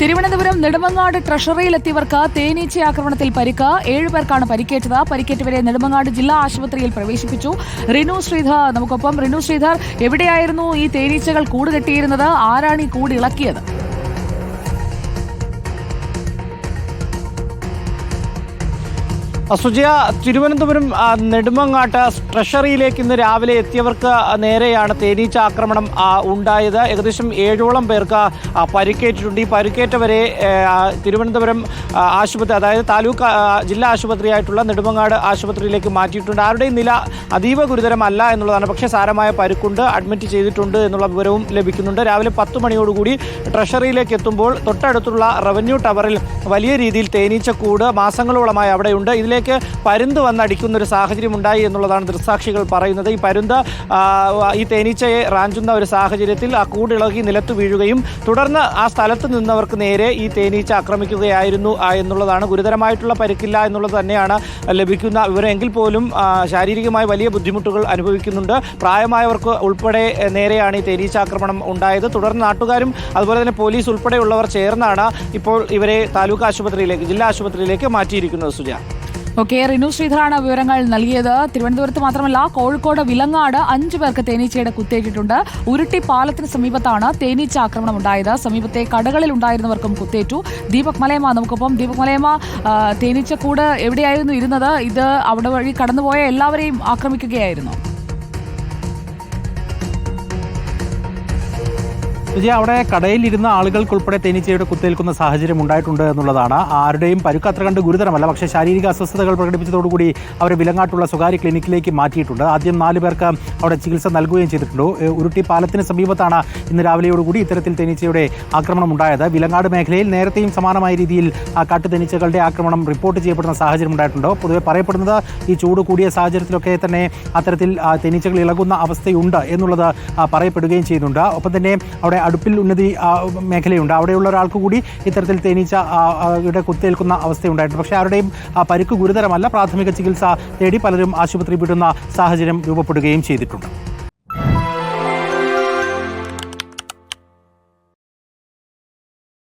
തിരുവനന്തപുരം നെടുമങ്ങാട് ട്രഷറിയിലെത്തിയവർക്ക് തേനീച്ച ആക്രമണത്തിൽ പരിക്ക്. ഏഴുപേർക്കാണ് പരിക്കേറ്റത്. പരിക്കേറ്റവരെ നെടുമങ്ങാട് ജില്ലാ ആശുപത്രിയിൽ പ്രവേശിപ്പിച്ചു. റിനു ശ്രീധർ നമുക്കൊപ്പം റിനു ശ്രീധർ എവിടെയായിരുന്നു ഈ തേനീച്ചകൾ കൂട് കെട്ടിയിരുന്നത്? ആരാണ് ഈ കൂട് ഇളക്കിയത്? സുജയ തിരുവനന്തപുരം നെടുമങ്ങാട്ട് ട്രഷറിയിലേക്ക് ഇന്ന് രാവിലെ എത്തിയവർക്ക് നേരെയാണ് തേനീച്ച ആക്രമണം ഉണ്ടായത്. ഏകദേശം ഏഴോളം പേർക്ക് പരിക്കേറ്റിട്ടുണ്ട്. ഈ പരിക്കേറ്റവരെ തിരുവനന്തപുരം ആശുപത്രി അതായത് താലൂക്ക് ജില്ലാ ആശുപത്രിയായിട്ടുള്ള നെടുമങ്ങാട് ആശുപത്രിയിലേക്ക് മാറ്റിയിട്ടുണ്ട്. ആരുടെയും നില അതീവ ഗുരുതരമല്ല എന്നുള്ളതാണ്. പക്ഷേ സാരമായ പരുക്കുണ്ട് അഡ്മിറ്റ് ചെയ്തിട്ടുണ്ട് എന്നുള്ള വിവരവും ലഭിക്കുന്നുണ്ട്. രാവിലെ പത്ത് മണിയോടുകൂടി ട്രഷറിയിലേക്ക് എത്തുമ്പോൾ തൊട്ടടുത്തുള്ള റവന്യൂ ടവറിൽ വലിയ രീതിയിൽ തേനീച്ചക്കൂട് മാസങ്ങളോളമായി അവിടെയുണ്ട്. ഇതിലേക്ക് പരുന്ത് വന്നടിക്കുന്ന ഒരു സാഹചര്യം ഉണ്ടായി എന്നുള്ളതാണ് ദൃക്സാക്ഷികൾ പറയുന്നത്. ഈ പരുന്ത് ഈ തേനീച്ചയെ റാഞ്ചുന്ന ഒരു സാഹചര്യത്തിൽ ആ കൂടിളകി നിലത്ത് വീഴുകയും തുടർന്ന് ആ സ്ഥലത്ത് നിന്നവർക്ക് നേരെ ഈ തേനീച്ച ആക്രമിക്കുകയായിരുന്നു എന്നുള്ളതാണ്. ഗുരുതരമായിട്ടുള്ള പരിക്കില്ല എന്നുള്ളത് തന്നെയാണ് ലഭിക്കുന്ന വിവരമെങ്കിൽ പോലും ശാരീരികമായി വലിയ ബുദ്ധിമുട്ടുകൾ അനുഭവിക്കുന്നുണ്ട്. പ്രായമായവർക്ക് ഉൾപ്പെടെ നേരെയാണ് ഈ തേനീച്ച ആക്രമണം ഉണ്ടായത്. തുടർന്ന് നാട്ടുകാരും അതുപോലെ തന്നെ പോലീസ് ഉൾപ്പെടെയുള്ളവർ ചേർന്നാണ് ഇപ്പോൾ ഇവരെ താലൂക്ക് ആശുപത്രിയിലേക്ക് ജില്ലാ ആശുപത്രിയിലേക്ക് മാറ്റിയിരിക്കുന്നത് സുജ. ഓക്കെ റിനു ശ്രീധറാണ് വിവരങ്ങൾ നൽകിയത്. തിരുവനന്തപുരത്ത് മാത്രമല്ല കോഴിക്കോട് വിലങ്ങാട് അഞ്ചു പേർക്ക് തേനീച്ചയുടെ കുത്തേറ്റിട്ടുണ്ട്. ഉരുട്ടി പാലത്തിന് സമീപത്താണ് തേനീച്ച ആക്രമണം ഉണ്ടായത്. സമീപത്തെ കടകളിൽ ഉണ്ടായിരുന്നവർക്കും കുത്തേറ്റു. ദീപക് മലയമ നമുക്കൊപ്പം ദീപക് മലയമ തേനീച്ച കൂട് എവിടെയായിരുന്നു ഇരുന്നത്? ഇത് അവിടെ വഴി കടന്നുപോയ എല്ലാവരെയും ആക്രമിക്കുകയായിരുന്നു. വിജയ അവിടെ കടയിലിരുന്ന ആളുകൾക്കുൾപ്പെടെ തേനീച്ചയുടെ കുത്തേൽക്കുന്ന സാഹചര്യം ഉണ്ടായിട്ടുണ്ട് എന്നുള്ളതാണ്. ആരുടെയും പരുക്ക് അത്ര കണ്ട് ഗുരുതരമല്ല പക്ഷേ ശാരീരിക അസ്വസ്ഥതകൾ പ്രകടിപ്പിച്ചതോടുകൂടി അവരെ വിലങ്ങാട്ടുള്ള സ്വകാര്യ ക്ലിനിക്കിലേക്ക് മാറ്റിയിട്ടുണ്ട്. ആദ്യം നാല് പേർക്ക് അവിടെ ചികിത്സ നൽകുകയും ചെയ്തിട്ടുണ്ട്. ഉരുട്ടി പാലത്തിന് സമീപത്താണ് ഇന്ന് രാവിലെയോടുകൂടി ഇത്തരത്തിൽ തേനീച്ചയുടെ ആക്രമണം ഉണ്ടായത്. വിലങ്ങാട് മേഖലയിൽ നേരത്തെയും സമാനമായ രീതിയിൽ ആ കാട്ടുതേനീച്ചകളുടെ ആക്രമണം റിപ്പോർട്ട് ചെയ്യപ്പെടുന്ന സാഹചര്യം ഉണ്ടായിട്ടുണ്ട്. പൊതുവെ പറയപ്പെടുന്നത് ഈ ചൂട് കൂടിയ സാഹചര്യത്തിലൊക്കെ തന്നെ അത്തരത്തിൽ തേനീച്ചകൾ ഇളകുന്ന അവസ്ഥയുണ്ട് എന്നുള്ളത് പറയപ്പെടുകയും ചെയ്യുന്നുണ്ട്. ഒപ്പം തന്നെ അവിടെ അടുപ്പിൽ ഉന്നതി മേഖലയുണ്ട്. അവിടെയുള്ള ഒരാൾക്ക് കൂടി ഇത്തരത്തിൽ തേനീച്ച ഇവിടെ കുത്തേൽക്കുന്ന അവസ്ഥയുണ്ടായിട്ടുണ്ട്. പക്ഷേ ആരുടെയും പരിക്ക് ഗുരുതരമല്ല. പ്രാഥമിക ചികിത്സ തേടി പലരും ആശുപത്രി വിടുന്ന സാഹചര്യം രൂപപ്പെടുകയും ചെയ്തിട്ടുണ്ട്.